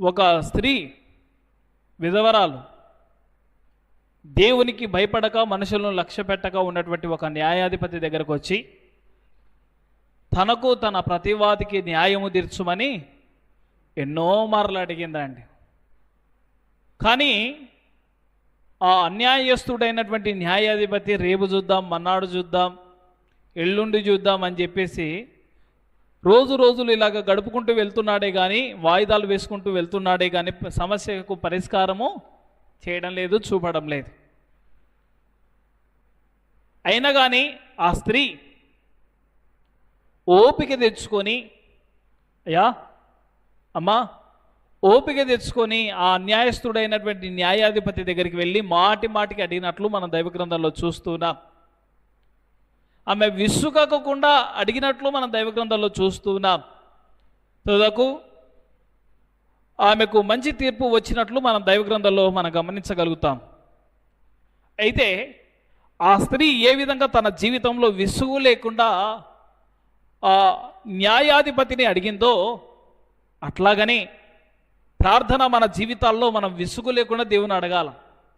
ఒక స్త్రీ విధవరాలు దేవునికి భయపడక మనుషులను లక్ష్య పెట్టక ఉన్నటువంటి ఒక న్యాయాధిపతి దగ్గరకు వచ్చి తనకు తన ప్రతివాదికి న్యాయము తీర్చుమని ఎన్నో మార్లు అడిగిందండి. కానీ ఆ అన్యాయస్తుడైనటువంటి న్యాయాధిపతి రేపు చూద్దాం మన్నాడు చూద్దాం ఎల్లుండి చూద్దాం అని చెప్పేసి రోజు రోజులు ఇలాగ గడుపుకుంటూ వెళ్తున్నాడే కానీ వాయిదాలు వేసుకుంటూ వెళ్తున్నాడే కానీ సమస్యకు పరిష్కారము చేయడం లేదు చూపడం లేదు. అయినా కానీ ఆ స్త్రీ ఓపిక తెచ్చుకొని అయ్యా అమ్మా ఓపిక తెచ్చుకొని ఆ న్యాయస్థుడైనటువంటి న్యాయాధిపతి దగ్గరికి వెళ్ళి మాటి మాటికి అడిగినట్లు మనం దైవ గ్రంథంలో చూస్తున్నాం. ఆమె విసుగకుండా అడిగినట్లు మనం దైవగ్రంథంలో చూస్తున్నాం తుదకు ఆమెకు మంచి తీర్పు వచ్చినట్లు మనం దైవగ్రంథంలో మనం గమనించగలుగుతాం. అయితే ఆ స్త్రీ ఏ విధంగా తన జీవితంలో విసుగు లేకుండా ఆ న్యాయాధిపతిని అడిగిందో అట్లాగని ప్రార్థన మన జీవితాల్లో మనం విసుగు లేకుండా దేవుని అడగాల.